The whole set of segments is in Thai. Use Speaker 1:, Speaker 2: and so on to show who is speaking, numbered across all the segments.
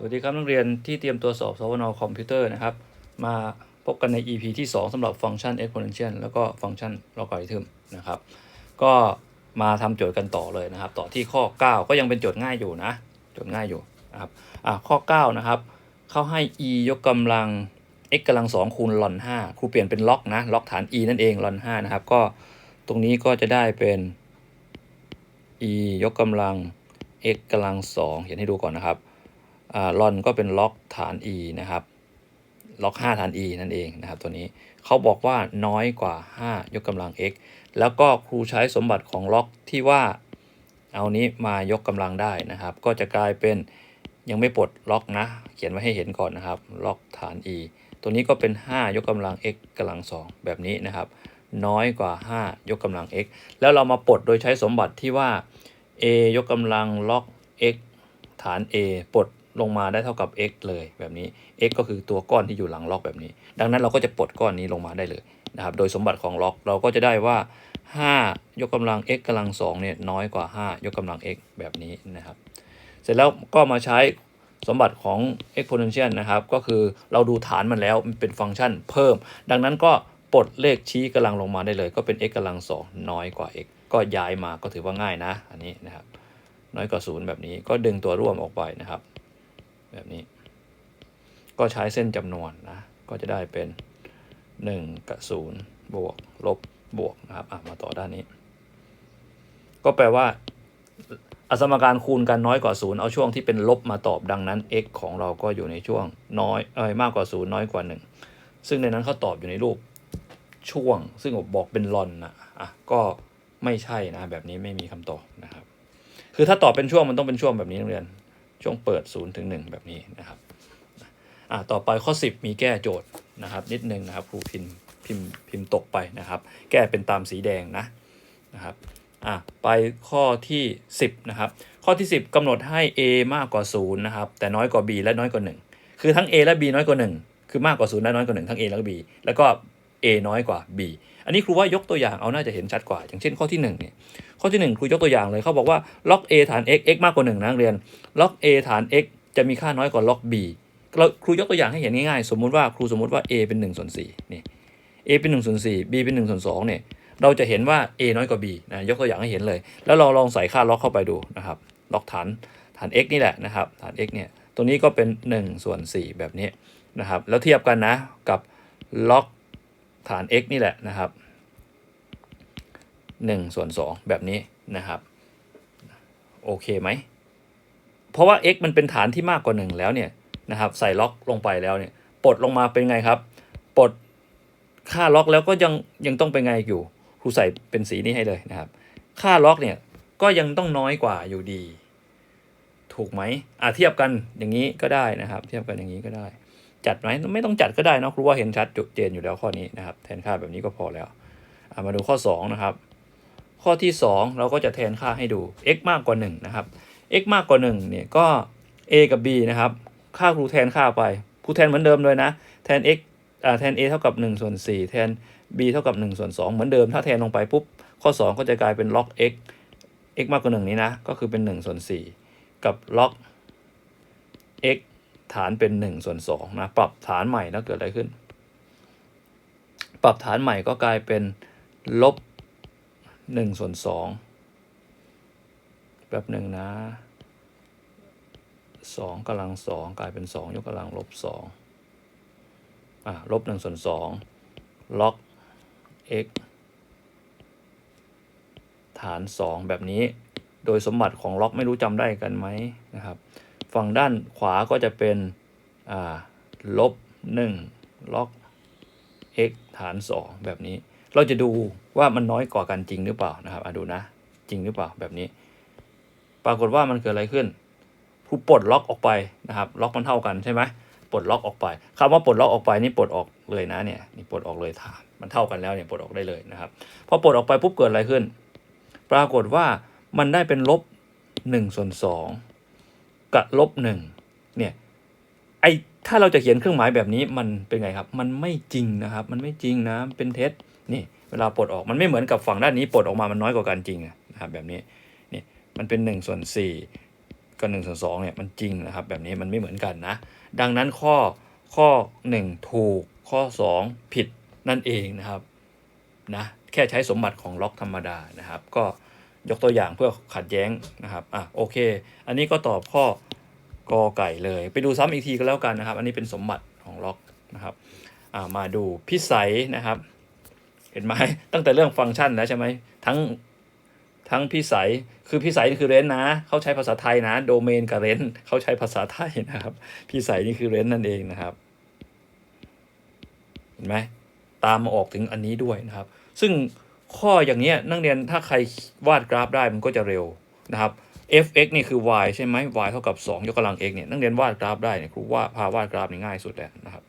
Speaker 1: สวัสดีครับนักเรียนที่เตรียมตัวสอบสวนคอมพิวเตอร์นะครับ มาพบกันใน EP ที่ 2สำหรับฟังก์ชัน exponential แล้วก็ฟังก์ชัน logarithm นะครับ ก็มาทำโจทย์กันต่อเลยนะครับ ต่อที่ข้อ 9 ก็ยังเป็นโจทย์ง่ายอยู่นะ โจทย์ง่ายอยู่นะครับอะข้อ 9 นะครับ เขาให้ e ยกกำลัง x กำลัง2คูณลอน5ครูเปลี่ยนเป็นล็อกนะ ล็อกฐาน e นั่นเองลอน5นะครับ ก็ตรงนี้ก็จะได้เป็น e ยกกำลัง x กำลัง2เขียนให้ดูก่อนนะครับ ลอนก็เป็นล็อกฐาน e นะครับ ล็อก 5 ฐาน e นั่นเองนะครับตัวนี้เขาบอกว่าน้อยกว่า 5 ยกกำลัง x แล้วก็ครูใช้สมบัติของล็อกที่ว่าเอานี้มายกกำลังได้นะครับ ก็จะกลายเป็นยังไม่ปลดล็อกนะ เขียนไว้ให้เห็นก่อนนะครับ ล็อกฐาน e ตัวนี้ก็เป็น 5 ยกกำลัง x กำลัง 2 แบบนี้นะครับ น้อยกว่า 5 ยกกำลัง x แล้วเรามาปลดโดยใช้สมบัติที่ว่า a ยกกำลังล็อก x ฐาน a ปลด ลงมาได้เท่ากับ x เลยแบบนี้ x ก็คือตัวก้อนที่อยู่หลังล็อกแบบนี้ ดังนั้นเราก็จะปลดก้อนนี้ลงมาได้เลยนะครับ โดยสมบัติของล็อกเราก็จะได้ว่า 5 ยกกำลัง x กำลัง2เนี่ยน้อยกว่า 5 ยกกำลัง x แบบนี้นะครับ เสร็จแล้วก็มาใช้สมบัติของ exponential นะครับ ก็คือเราดูฐานมันแล้วมันเป็นฟังก์ชันเพิ่ม ดังนั้นก็ปลดเลขชี้กำลังลงมาได้เลย ก็เป็น x กำลัง 2 น้อยกว่า x ก็ย้ายมาก็ถือว่าง่ายนะ อันนี้นะครับ น้อยกว่า 0 แบบนี้ก็ดึงตัวร่วมออกไปนะครับ แบบนี้ ก็ใช้เส้นจำนวนนะ ก็จะได้เป็น 1 กับ0บวก ลบ บวก นะครับมาต่อด้านนี้ ก็แปลว่า อสมการคูณกันน้อยกว่า 0 เอาช่วงที่เป็นลบมาตอบดังนั้น x ของเราก็อยู่ในช่วงน้อยเอ้ยมากกว่า 0 น้อยกว่า 1 ซึ่งในนั้นเขาตอบอยู่ในรูปช่วง ซึ่งผมบอกเป็นลอนนะอะก็ไม่ใช่นะ แบบนี้ไม่มีคำตอบนะครับ คือถ้าตอบเป็นช่วงมันต้องเป็นช่วงแบบนี้นักเรียน ช่วงเปิด0ถึง1แบบนี้นะครับอะต่อไปข้อ 10 มีแก้โจทย์นะครับ นิดนึงนะครับครูพิมพ์พิมพ์พิมพ์ตกไปนะครับ แก้เป็นตามสีแดงนะนะครับอะไปข้อที่ 10นะครับข้อที่ 10กำหนดให้ a มากกว่า0นะครับแต่น้อยกว่า b และน้อยกว่า 1 คือทั้ง a และ b น้อยกว่า 1 คือมากกว่า0และน้อยกว่า 1 ทั้ง a และ b แล้วก็ a น้อยกว่า b อันนี้ครูว่ายกตัวอย่างเอาน่าจะเห็นชัดกว่า อย่างเช่นข้อที่1เนี่ยข้อที่ 1 ครูยกตัวอย่างเลยเขาบอกว่าล็อก a ฐาน x x มากกว่า1นะนักเรียนล็อก a ฐาน x จะมีค่าน้อยกว่าล็อก b เราครูยกตัวอย่างให้เห็นง่ายๆ สมมุติว่าครูสมมุติว่า a เป็น1ส่วน4นี่ a เป็น1ส่วน4 b เป็น1ส่วน2เนี่ยเราจะเห็นว่า a น้อยกว่า b นะยกตัวอย่างให้เห็นเลย แล้วเราลองใส่ค่าล็อกเข้าไปดูนะครับล็อกฐานฐาน x นี่แหละนะครับฐาน x เนี่ยตัวนี้ก็เป็น1ส่วน4แบบนี้นะครับแล้วเทียบกันนะกับล็อก ฐาน x นี่แหละนะครับ 1 ส่วน 2 แบบนี้นะครับโอเคไหม เพราะว่า x มันเป็นฐานที่มากกว่า 1 แล้วเนี่ยนะครับใส่ล็อกลงไปแล้วเนี่ยปลดลงมาเป็นไงครับปลดค่าล็อกแล้วก็ยังยังต้องเป็นไงอยู่ครูใส่เป็นสีนี้ให้เลยนะครับ ค่าล็อกเนี่ยก็ยังต้องน้อยกว่าอยู่ดี ถูกไหมอะเทียบกันอย่างนี้ก็ได้นะครับ เทียบกันอย่างนี้ก็ได้ จัดไหมไม่ต้องจัดก็ได้นะครูว่าเห็นชัดจเจนอยู่แล้วข้อนี้นะครับ แทนค่าแบบนี้ก็พอแล้วมาดูข้อ 2 นะครับ ข้อที่ 2 เราก็จะแทนค่าให้ดู x มากกว่า 1 นะครับ x มากกว่า1เนี่ยก็ a กับ b นะครับ ค่าครูแทนค่าไปครูแทนเหมือนเดิมเลยนะ แทน x อ่าแทน a เท่ากับ1ส่วน4แทน b เท่ากับ1ส่วน2เหมือนเดิม ถ้าแทนลงไปปุ๊บ ข้อ 2 ก็จะกลายเป็น log x x มากกว่า 1 นี้นะ ก็คือเป็น1ส่วน4กับ log x ฐานเป็น1ส่วน2นะปรับฐานใหม่แล้วเกิดอะไรขึ้น ปรับฐานใหม่ก็กลายเป็นลบ1ส่วน2แบบหนึ่งนะสองกำลังสองกลายเป็นสองยกกำลังลบสองอะลบหนึ่งส่วนสองล็อก x ฐานสองแบบนี้ โดยสมบัติของล็อกไม่รู้จำได้กันไหมนะครับ ฝั่งด้านขวาก็จะเป็นลบหนึ่งล็อก x ฐานสองแบบนี้ เราจะดูว่ามันน้อยกว่ากันจริงหรือเปล่านะครับอะดูนะ จริงหรือเปล่าแบบนี้ ปรากฏว่ามันเกิดอะไรขึ้นครูปลดล็อกออกไปนะครับล็อกมันเท่ากันใช่ไหมปลดล็อกออกไปคำว่าปลดล็อกออกไปนี่ปลดออกเลยนะเนี่ยนี่ปลดออกเลยถามมันเท่ากันแล้วเนี่ยปลดออกได้เลยนะครับพอปลดออกไปปุ๊บเกิดอะไรขึ้น ปรากฏว่ามันได้เป็นลบหนึ่งส่วนสอง กับลบหนึ่งเนี่ยไอถ้าเราจะเขียนเครื่องหมายแบบนี้มันเป็นไงครับ มันไม่จริงนะครับ มันไม่จริงนะเป็นเท็จนี่เวลาปลดออกมันไม่เหมือนกับฝั่งด้านนี้ปลดออกมามันน้อยกว่ากันจริงนะครับแบบนี้นี่มันเป็นหนึ่งส่วนสี่กับ1ส่วน2เนี่ยมันจริงนะครับ แบบนี้มันไม่เหมือนกันนะ ดังนั้นข้อข้อ 1 ถูกข้อ 2 ผิดนั่นเองนะครับนะแค่ใช้สมบัติของล็อกธรรมดานะครับ ก็ ยกตัวอย่างเพื่อขัดแย้งนะครับอะโอเค อันนี้ก็ตอบข้อกอไก่เลย ไปดูซ้ำอีกทีก็แล้วกันนะครับ อันนี้เป็นสมบัติของล็อกนะครับอ่ามาดูพิสัยนะครับ เห็นไหมตั้งแต่เรื่องฟังก์ชันแล้วใช่ไหมทั้งทั้งพิสัยคือพิสัยนี่คือเรนนะ เขาใช้ภาษาไทยนะ โดเมนกับเรนเขาใช้ภาษาไทยนะครับ พิสัยนี่คือเรนนั่นเองนะครับ เห็นไหมตามมาออกถึงอันนี้ด้วยนะครับ ซึ่ง ข้ออย่างเนี้ยนักเรียนถ้าใครวาดกราฟได้มันก็จะเร็วนะครับ f(x) นี่คือ y ใช่ไหม y เท่ากับ 2 ยกกำลัง x เนี่ยนักเรียนวาดกราฟได้เนี่ยครูว่าพาวาดกราฟนี่ง่ายสุดแล้วนะครับ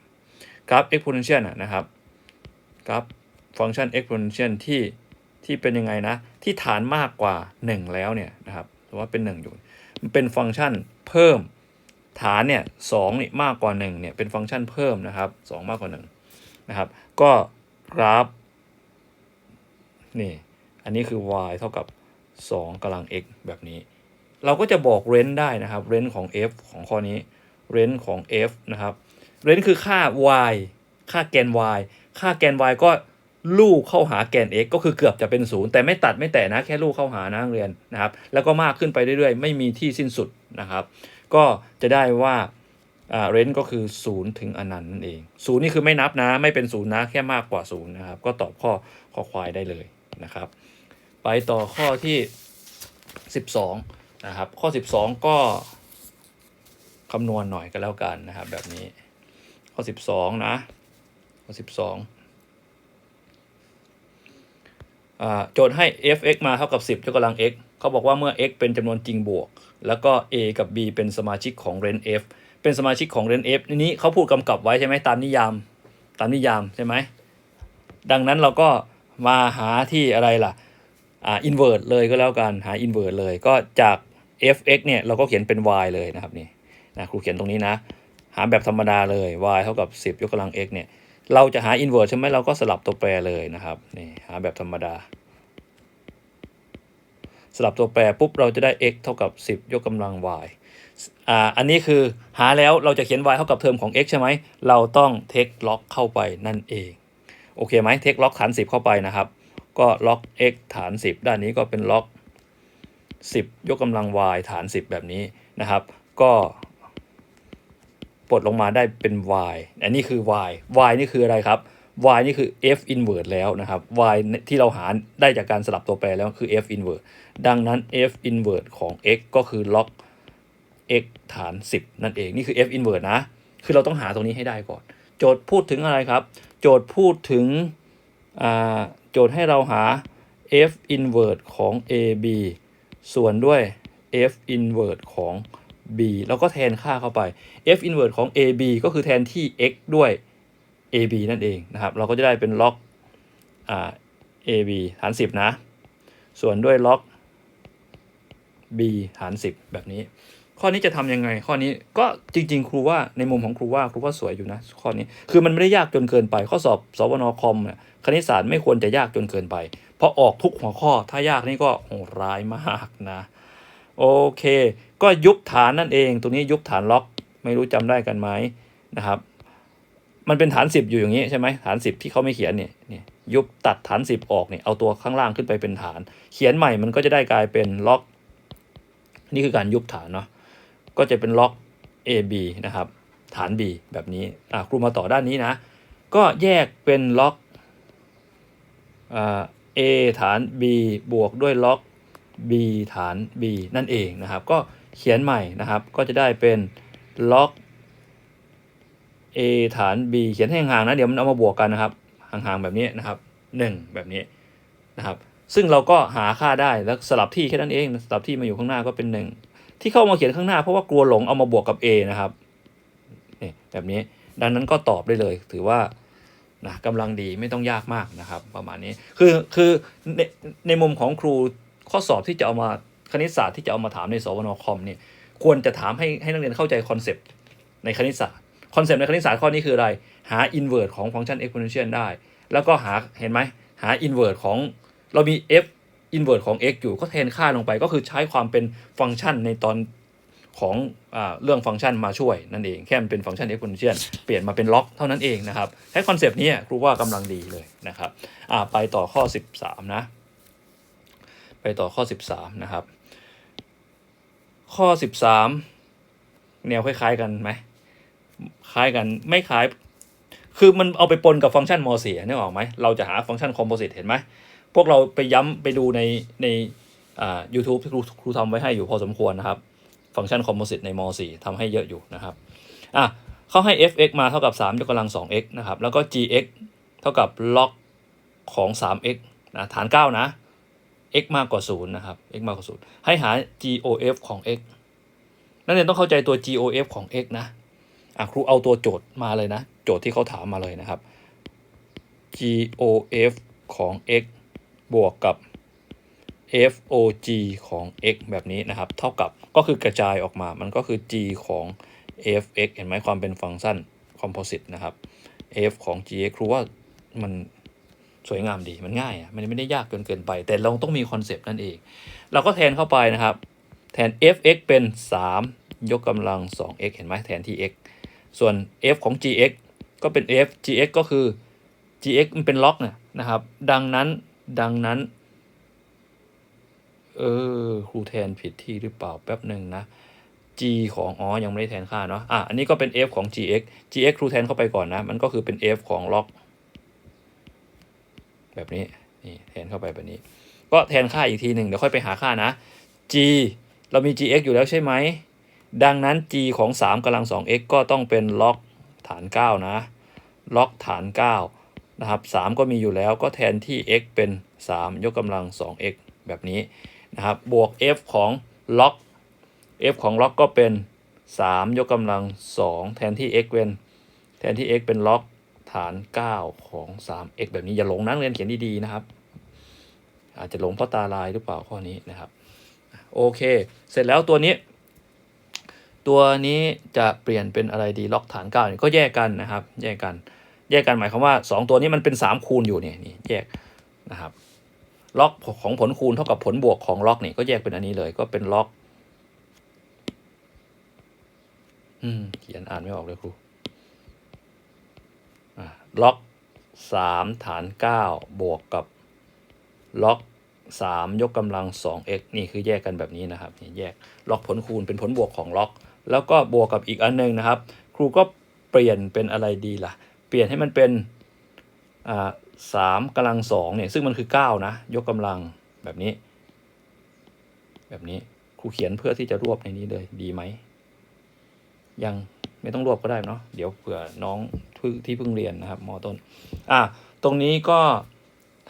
Speaker 1: กราฟ exponential นะครับกราฟฟังก์ชัน exponential ที่ที่เป็นยังไงนะ ที่ฐานมากกว่า 1 แล้วเนี่ยนะครับหรือว่าเป็น 1 อยู่ มันเป็นฟังก์ชันเพิ่มฐานเนี่ยสองนี่มากกว่า1เนี่ยเป็นฟังก์ชันเพิ่มนะครับ 2 มากกว่า1นะครับก็กราฟ นี่ อันนี้คือ y เท่ากับ 2กำลัง x แบบนี้ เราก็จะบอกเรนได้นะครับเรนของ f ของข้อนี้เรนของ f นะครับเรนคือค่า y ค่าแกน y ค่าแกน y ก็ลูกเข้าหาแกน x ก็คือเกือบจะเป็นศูนย์แต่ไม่ตัดไม่แตะนะแค่ลูกเข้าหานะนักเรียนนะครับ แล้วก็มากขึ้นไปเรื่อยๆ ไม่มีที่สิ้นสุดนะครับ ก็จะได้ว่าเรนก็คือ 0 ถึงอนันต์นั่นเอง 0 นี่คือไม่นับนะ ไม่เป็นศูนย์นะ แค่มากกว่า 0 นะครับ ก็ตอบข้อข้อควายได้เลย นะครับ ไปต่อข้อที่ 12 นะครับ ข้อ 12 ก็คำนวณหน่อยก็แล้วกันนะครับ แบบนี้ข้อ 12 นะ ข้อ 12อ่าโจทย์ให้ f(x) มาเท่ากับ 10ยกกำลัง x เขาบอกว่าเมื่อ x เป็นจำนวนจริงบวก แล้วก็ a กับ b เป็นสมาชิกของ range f เป็นสมาชิกของ range f นี้เขาพูดกำกับไว้ใช่ไหมตามนิยาม ตามนิยามใช่ไหม ดังนั้นเราก็ มาหาที่อะไรล่ะอ่า invert เลยก็แล้วกันหา invert เลยก็จาก f(x) เนี่ยเราก็เขียนเป็น y เลยนะครับนี่นะครูเขียนตรงนี้นะ หาแบบธรรมดาเลย y เท่ากับ 10 ยกกำลัง x เนี่ยเราจะหา invert ใช่ไหมเราก็สลับตัวแปรเลยนะครับนี่หาแบบธรรมดา สลับตัวแปรปุ๊บเราจะได้ x เท่ากับ 10 ยกกำลัง y อ่าอันนี้คือหาแล้วเราจะเขียน y เท่ากับเทอมของ x ใช่ไหมเราต้องเทคล็อกเข้าไปนั่นเอง โอเคไหมเทคล็อกฐาน 10 เข้าไปนะครับ ก็ล็อก x ฐาน 10 ด้านนี้ก็เป็นล็อก 10 ยกกำลัง y ฐาน 10 แบบนี้นะครับ ก็ปลดลงมาได้เป็น y อันนี้คือ y y นี่คืออะไรครับ y นี่คือ f inverse แล้วนะครับ y ที่เราหาได้จากการสลับตัวแปรแล้วคือ f inverse ดังนั้น f inverse ของ x ก็คือล็อก x ฐาน 10 นั่นเอง นี่คือ f inverse นะ คือเราต้องหาตรงนี้ให้ได้ก่อน โจทย์พูดถึงอะไรครับ โจทย์พูดถึงโจทย์ให้เราหา f inverse ของ ab ส่วนด้วย f inverse ของ b แล้วก็แทนค่าเข้าไป f inverse ของ ab ก็คือแทนที่ x ด้วย ab นั่นเองนะครับ เราก็จะได้เป็นล็อก ab ฐาน 10 นะ ส่วนด้วยล็อก b ฐาน 10 แบบนี้ ข้อนี้จะทำยังไง ข้อนี้ก็จริง ๆ ครูว่าในมุมของครูว่าครูว่าสวยอยู่นะ ข้อนี้คือมันไม่ได้ยากจนเกินไป ข้อสอบสวนคอมเนี่ยคณิตศาสตร์ไม่ควรจะยากจนเกินไป เพราะออกทุกหัวข้อถ้ายากนี่ก็โหร้ายมากนะโอเค ก็ยุบฐานนั่นเอง ตรงนี้ยุบฐานล็อกไม่รู้จำได้กันไหมนะครับ มันเป็นฐาน 10 อยู่อย่างนี้ใช่ไหมฐาน 10 ที่เขาไม่เขียนเนี่ยเนี่ยยุบตัดฐาน 10 ออกเนี่ยเอาตัวข้างล่างขึ้นไปเป็นฐาน เขียนใหม่มันก็จะได้กลายเป็นล็อก นี่คือการยุบฐานเนาะ ก็จะเป็นล็อก AB นะครับ ฐาน B แบบนี้อะครูมาต่อด้านนี้นะ ก็แยกเป็นล็อกอ่า A ฐาน B บวกด้วยล็อก b ฐาน b นั่นเองนะครับ ก็เขียนใหม่นะครับ ก็จะได้เป็นล็อก a ฐาน b เขียนให้ห่างๆนะ เดี๋ยวมันเอามาบวกกันนะครับ ห่างๆแบบนี้นะครับ 1 แบบนี้นะครับ ซึ่งเราก็หาค่าได้แล้วสลับที่แค่นั้นเอง สลับที่มาอยู่ข้างหน้าก็เป็น 1 ที่เข้ามาเขียนข้างหน้าเพราะว่ากลัวหลงเอามาบวกกับ a นะครับนี่แบบนี้ดังนั้นก็ตอบได้เลย ถือว่านะกำลังดีไม่ต้องยากมากนะครับ ประมาณนี้คือคือในในมุมของครูข้อสอบที่จะเอามาคณิตศาสตร์ที่จะเอามาถามในสวนคอมเนี่ยควรจะถามให้ให้นักเรียนเข้าใจคอนเซปต์ในคณิตศาสตร์คอนเซปต์ในคณิตศาสตร์ข้อนี้คืออะไร หา inverse ของฟังก์ชัน exponential ได้ แล้วก็หาเห็นไหมหา inverse ของเรามี f inverse ของ x อยู่ก็แทนค่าลงไปก็คือใช้ความเป็นฟังก์ชันในตอนของอเรื่องฟังก์ชันมาช่วยนั่นเองแค่มันเป็นฟังก์ชัน exponential เปลี่ยนมาเป็นล็อกเท่านั้นเองนะครับใช้คอนเซปต์นี้ครูว่ากำลังดีเลยนะครับไปต่อข้อ 13 นะ ไปต่อข้อ 13 นะครับ ข้อ 13 แนวคล้าย ๆ กันไหมคล้ายกันไม่คล้าย คือมันเอาไปปนกับฟังก์ชันม .4 นึกออกไหมเราจะหาฟังก์ชันคอมโพสิตเห็นไหม พวกเราไปย้ำไปดูในในอ่า YouTube ที่ครูครูทำไว้ให้อยู่พอสมควรนะครับ ฟังก์ชันคอมโพสิตในม .4 ทำให้เยอะอยู่นะครับอะเขาให้ f(x) มาเท่ากับ3ยกกำลัง 2x นะครับ แล้วก็ gx เท่ากับล็อกของ 3x นะฐาน 9 นะ x มากกว่า 0 นะครับ x มากกว่า 0 ให้หา gof ของ x นักเรียนต้องเข้าใจตัว gof ของ x นะอะครูเอาตัวโจทย์มาเลยนะ โจทย์ที่เขาถามมาเลยนะครับ gof ของ x บวกกับ fog ของ x แบบนี้นะครับ เท่ากับก็คือกระจายออกมา มันก็คือ g ของ fx เห็นไหมความเป็นฟังก์ชันคอมโพสิตนะครับ f ของ gx ครูว่ามันสวยงามดีมันง่ายอะมันไม่ได้ยากเกินเกินไป แต่เราต้องมีคอนเซปต์นั่นเอง เราก็แทนเข้าไปนะครับ แทน fx เป็น 3 ยกกำลัง 2x เห็นไหมแทนที่ x ส่วน f ของ gx ก็เป็น f gx ก็คือ gx มันเป็นล็อกเนี่ยนะครับ ดังนั้น ดังนั้น เออ ครูแทนผิดที่หรือเปล่าแป๊บหนึ่งนะ g ของ อ๋อ ยังไม่ได้แทนค่าเนาะ อะ อันนี้ก็เป็น f ของ gx gx ครูแทนเข้าไปก่อนนะ มันก็คือเป็น f ของล็อก แบบนี้ นี่ แทนเข้าไปแบบนี้ ก็แทนค่าอีกทีหนึ่งเดี๋ยวค่อยไปหาค่านะ g เรามี gx อยู่แล้วใช่ไหม ดังนั้น g ของ3กำลัง 2x ก็ต้องเป็นล็อกฐาน 9 นะ ล็อกฐาน 9 นะครับ3ก็มีอยู่แล้วก็แทนที่ x เป็น 3 ยกกำลัง 2x แบบนี้นะครับบวก f ของล็อก f ของล็อกก็เป็น 3 ยกกำลัง 2 แทนที่ x เป็นแทนที่ x เป็นล็อกฐาน 9 ของ 3x แบบนี้อย่าหลงนะเรียนเขียนดีๆนะครับ อาจจะหลงเพราะตาลายหรือเปล่าข้อนี้นะครับโอเค เสร็จแล้วตัวนี้ ตัวนี้จะเปลี่ยนเป็นอะไรดีล็อกฐาน9เนี่ยก็แยกกันนะครับ แยกกัน แยกกันหมายความว่า 2 ตัวนี้มันเป็น 3 คูณอยู่เนี่ยนี่แยกนะครับล็อกของผลคูณเท่ากับผลบวกของล็อกนี่ก็แยกเป็นอันนี้เลยก็เป็นล็อกอืมเขียนอ่านไม่ออกเลยครูล็อกสามฐานเก้าบวกกับล็อกสามยกกำลังสอง x นี่คือแยกกันแบบนี้นะครับนี่แยกล็อกผลคูณเป็นผลบวกของล็อก แล้วก็บวกกับอีกอันหนึงนะครับ ครูก็เปลี่ยนเป็นอะไรดีล่ะ เปลี่ยนให้มันเป็นสามกำลังสองเนี่ยซึ่งมันคือเก้านะ ยกกำลังแบบนี้ แบบนี้ครูเขียนเพื่อที่จะรวบในนี้เลยดีไหม ยังไม่ต้องรวบก็ได้เนาะเดี๋ยวเผื่อน้องที่เพิ่งเรียนนะครับมอต้นอะตรงนี้ก็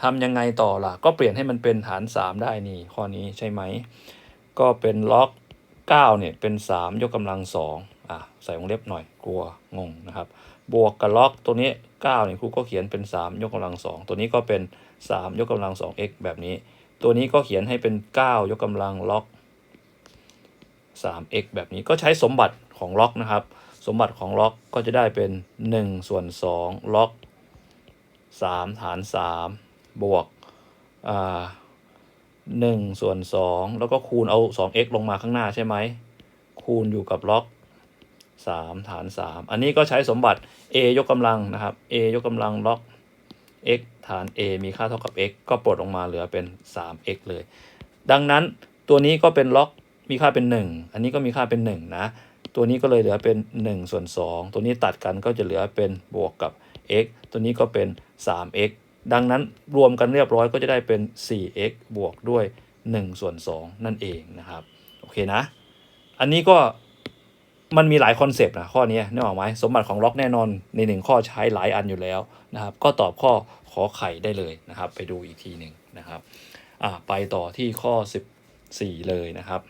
Speaker 1: ทำยังไงต่อล่ะ ก็เปลี่ยนให้มันเป็นฐาน 3 ได้นี่ข้อนี้ใช่ไหม ก็เป็นล็อก9เนี่ยเป็น 3 ยกกำลัง2อะใส่วงเล็บหน่อยกลัวงงนะครับ บวกกับล็อกตัวนี้9เนี่ยครูก็เขียนเป็น 3 ยกกำลัง 2 ตัวนี้ก็เป็น 3 ยกกำลัง 2x แบบนี้ ตัวนี้ก็เขียนให้เป็น 9 ยกกำลังล็อก 3x แบบนี้ก็ใช้สมบัติของล็อกนะครับ สมบัติของล็อกก็จะได้เป็น 1 ส่วน 2 ล็อก 3 ฐาน 3 บวกอ่า1ส่วน 2 แล้วก็คูณเอา 2x ลงมาข้างหน้าใช่ไหมคูณอยู่กับล็อก 3 ฐาน 3 อันนี้ก็ใช้สมบัติ a ยกกำลังนะครับ a ยกกำลังล็อก x ฐาน a มีค่าเท่ากับ x ก็ปลดลงมาเหลือเป็น 3x เลย ดังนั้นตัวนี้ก็เป็นล็อกมีค่าเป็น 1 อันนี้ก็มีค่าเป็น 1 นะ ตัวนี้ก็เลยเหลือเป็น 1 ส่วน 2 ตัวนี้ตัดกันก็จะเหลือเป็นบวกกับ x ตัวนี้ก็เป็น 3x ดังนั้นรวมกันเรียบร้อยก็จะได้เป็น 4x บวกด้วย1ส่วน2นั่นเองนะครับ โอเคนะ อันนี้ก็ มันมีหลายคอนเซปต์นะข้อนี้นึกออกไหมสมบัติของล็อกแน่นอนในหนึ่งข้อใช้หลายอันอยู่แล้วนะครับ ก็ตอบข้อขอไข่ได้เลยนะครับ ไปดูอีกทีหนึ่งนะครับอ่าไปต่อที่ข้อ 14 เลยนะครับ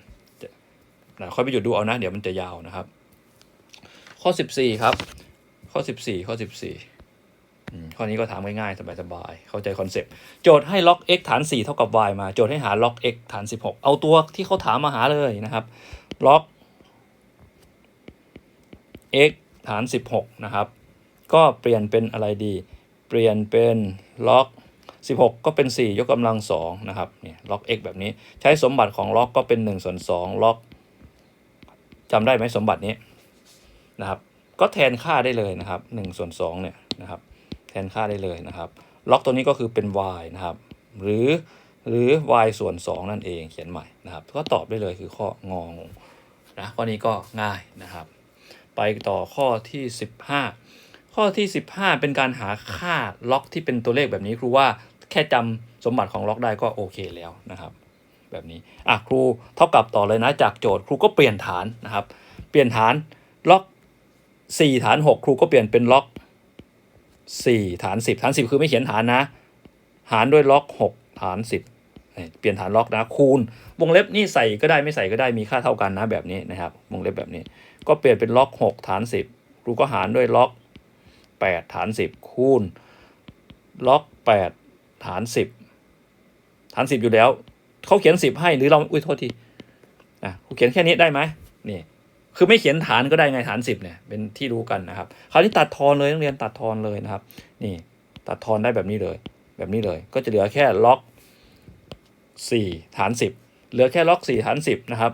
Speaker 1: นะค่อยไปหยุดดูเอานะ เดี๋ยวมันจะยาวนะครับ ข้อ 14 ครับ ข้อ 14 ข้อ 14 ข้อนี้ก็ถามง่ายๆ สบายๆ เข้าใจคอนเซปต์โจทย์ให้ล็อก x ฐาน 4 เท่ากับ y มา โจทย์ให้หาล็อก x ฐาน 16 เอาตัวที่เขาถามมาหาเลยนะครับ ล็อก x ฐาน 16 นะครับ ก็เปลี่ยนเป็นอะไรดี เปลี่ยนเป็นล็อก 16 ก็เป็น 4 ยกกำลัง2นะครับเนี่ยล็อก x แบบนี้ใช้สมบัติของล็อกก็เป็น1ส่วน2ล็อกจำได้ไหมสมบัตินี้นะครับ ก็แทนค่าได้เลยนะครับ1ส่วน2เนี่ยนะครับแทนค่าได้เลยนะครับ ล็อกตัวนี้ก็คือเป็น y นะครับ หรือหรือ y ส่วน 2 นั่นเองเขียนใหม่นะครับ ก็ตอบได้เลยคือข้ององนะข้อนี้ก็ง่ายนะครับ ไปต่อข้อที่ 15 ข้อที่ 15 เป็นการหาค่าล็อกที่เป็นตัวเลขแบบนี้ครูว่าแค่จำสมบัติของล็อกได้ก็โอเคแล้วนะครับแบบนี้อะครูเท่ากับต่อเลยนะจากโจทย์ครูก็เปลี่ยนฐานนะครับ เปลี่ยนฐานล็อก 4 ฐาน 6 ครูก็เปลี่ยนเป็นล็อก 4 ฐาน 10 ฐาน 10 คือไม่เขียนฐานนะ หารด้วยล็อก 6 ฐาน 10 เปลี่ยนฐานล็อกนะคูณ วงเล็บนี่ใส่ก็ได้ไม่ใส่ก็ได้มีค่าเท่ากันนะแบบนี้นะครับ วงเล็บแบบนี้ ก็เปลี่ยนเป็นล็อก 6 ฐาน 10 ครูก็หารด้วยล็อก 8 ฐาน 10 คูณ ล็อก 8 ฐาน 10 ฐาน 10 อยู่แล้ว เขาเขียน 10 ให้หรือเราอุ้ยโทษทีอะครูเขียนแค่นี้ได้ไหมนี่คือไม่เขียนฐานก็ได้ไงฐาน 10เนี่ยเป็นที่รู้กันนะครับคราวนี้ตัดทอนเลยนักเรียนตัดทอนเลยนะครับ นี่ตัดทอนได้แบบนี้เลย แบบนี้เลย ก็จะเหลือแค่ล็อก 4 ฐาน 10 เหลือแค่ล็อก 4 ฐาน 10 นะครับ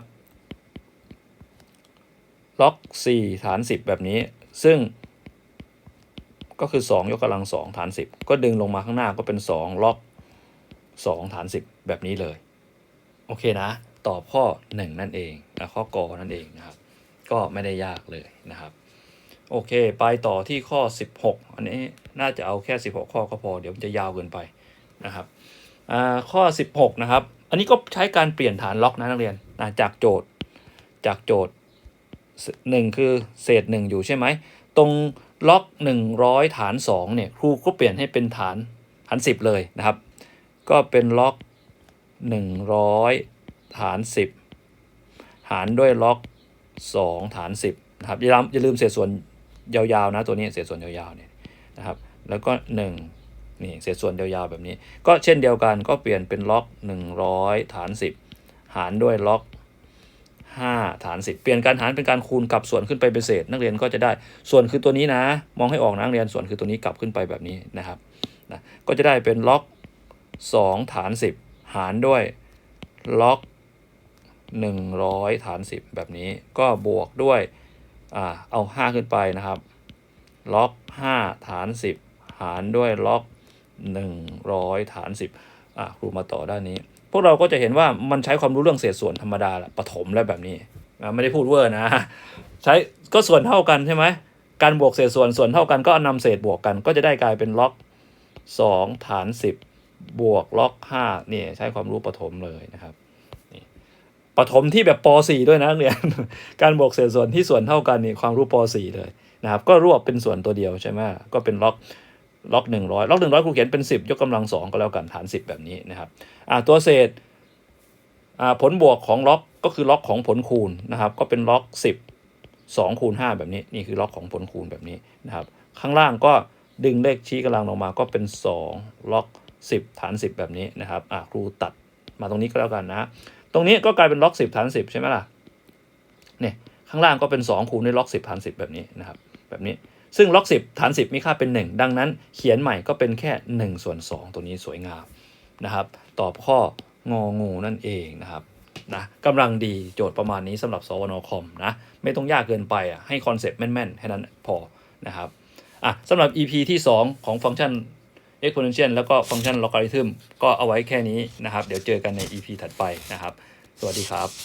Speaker 1: ล็อก 4 ฐาน 10 แบบนี้ ซึ่ง ก็คือ 2 ยกกำลัง 2 ฐาน 10 ก็ดึงลงมาข้างหน้าก็เป็น 2 ล็อก 2 ฐาน 10 แบบนี้เลย โอเคนะ ตอบข้อ 1 นั่นเองนะข้อกอนั่นเองนะครับ ก็ไม่ได้ยากเลยนะครับ โอเค ไปต่อที่ข้อ 16 อันนี้น่าจะเอาแค่ 16 ข้อก็พอ เดี๋ยวมันจะยาวเกินไปนะครับอ่าข้อ 16 นะครับ อันนี้ก็ใช้การเปลี่ยนฐานล็อกนะนักเรียนนะจากโจทย์ จากโจทย์ หนึ่งคือเศษหนึ่งอยู่ใช่ไหม ตรงล็อก 100 ฐาน2เนี่ยครูก็เปลี่ยนให้เป็นฐานฐาน 10 เลยนะครับ ก็เป็นล็อก 100 ฐาน 10 หารด้วยล็อก 2 ฐาน 10นะครับอย่าลืมอย่าลืมเศษส่วนยาวๆนะตัวนี้เศษส่วนยาวๆเนี่ยนะครับแล้วก็ 1 นี่เศษส่วนยาวๆแบบนี้ ก็เช่นเดียวกันก็เปลี่ยนเป็นล็อก 100 ฐาน 10 หารด้วยล็อก 5 ฐาน 10 เปลี่ยนการหารเป็นการคูณกลับส่วนขึ้นไปเป็นเศษ นักเรียนก็จะได้ส่วนคือตัวนี้นะ มองให้ออกนะนักเรียนส่วนคือตัวนี้กลับขึ้นไปแบบนี้นะครับนะก็จะได้เป็นล็อก 2 ฐาน 10 หารด้วยล็อก 100 ฐาน 10 แบบนี้ก็บวกด้วยอ่าเอา 5 ขึ้นไปนะครับล็อก 5 ฐาน 10 หารด้วยล็อก 100 ฐาน 10อะครูมาต่อด้านนี้ พวกเราก็จะเห็นว่ามันใช้ความรู้เรื่องเศษส่วนธรรมดาละปฐมและแบบนี้อะไม่ได้พูดเวอร์นะ ใช้ก็ส่วนเท่ากันใช่ไหมการบวกเศษส่วนส่วนเท่ากันก็นำเศษบวกกัน ก็จะได้กลายเป็นล็อก 2 ฐาน 10 บวกล็อก5นี่ใช้ความรู้ปฐมเลยนะครับปฐมที่แบบป .4 ด้วยนะเรียนการบวกเศษส่วนที่ส่วนเท่ากันนี่ความรู้ป .4 เลยนะครับ ก็รวบเป็นส่วนตัวเดียวใช่ไหมก็เป็นล็อก ล็อก100ล็อก100ครูเขียนเป็น10ยกกำลัง2ก็แล้วกันฐาน10แบบนี้นะครับอ่าตัวเศษอ่าผลบวกของล็อกก็คือล็อกของผลคูณนะครับ ก็เป็นล็อก10 2คูณ5แบบนี้นี่คือล็อกของผลคูณแบบนี้นะครับ ข้างล่างก็ดึงเลขชี้กำลังลงมาก็เป็น2ล็อก10ฐาน10แบบนี้นะครับอ่าครูตัดมาตรงนี้ก็แล้วกันนะ ตรงนี้ก็กลายเป็นล็อก10ฐาน10ใช่ไหมล่ะเนี่ยข้างล่างก็เป็น2คูณด้วยล็อก10ฐาน10แบบนี้นะครับ แบบนี้ ซึ่งล็อก 10 ฐาน 10 มีค่าเป็น 1 ดังนั้นเขียนใหม่ก็เป็นแค่1ส่วน2ตัวนี้สวยงามนะครับ ตอบข้ององูนั่นเองนะครับนะกำลังดีโจทย์ประมาณนี้สำหรับสวนคอมนะไม่ต้องยากเกินไปอะให้คอนเซปต์แม่นๆแค่นั้นพอนะครับอะสำหรับ EP ที่ 2 ของฟังก์ชัน exponential แล้วก็ฟังก์ชัน logarithm ก็เอาไว้แค่นี้นะครับ เดี๋ยวเจอกันใน EP ถัดไปนะครับ สวัสดีครับ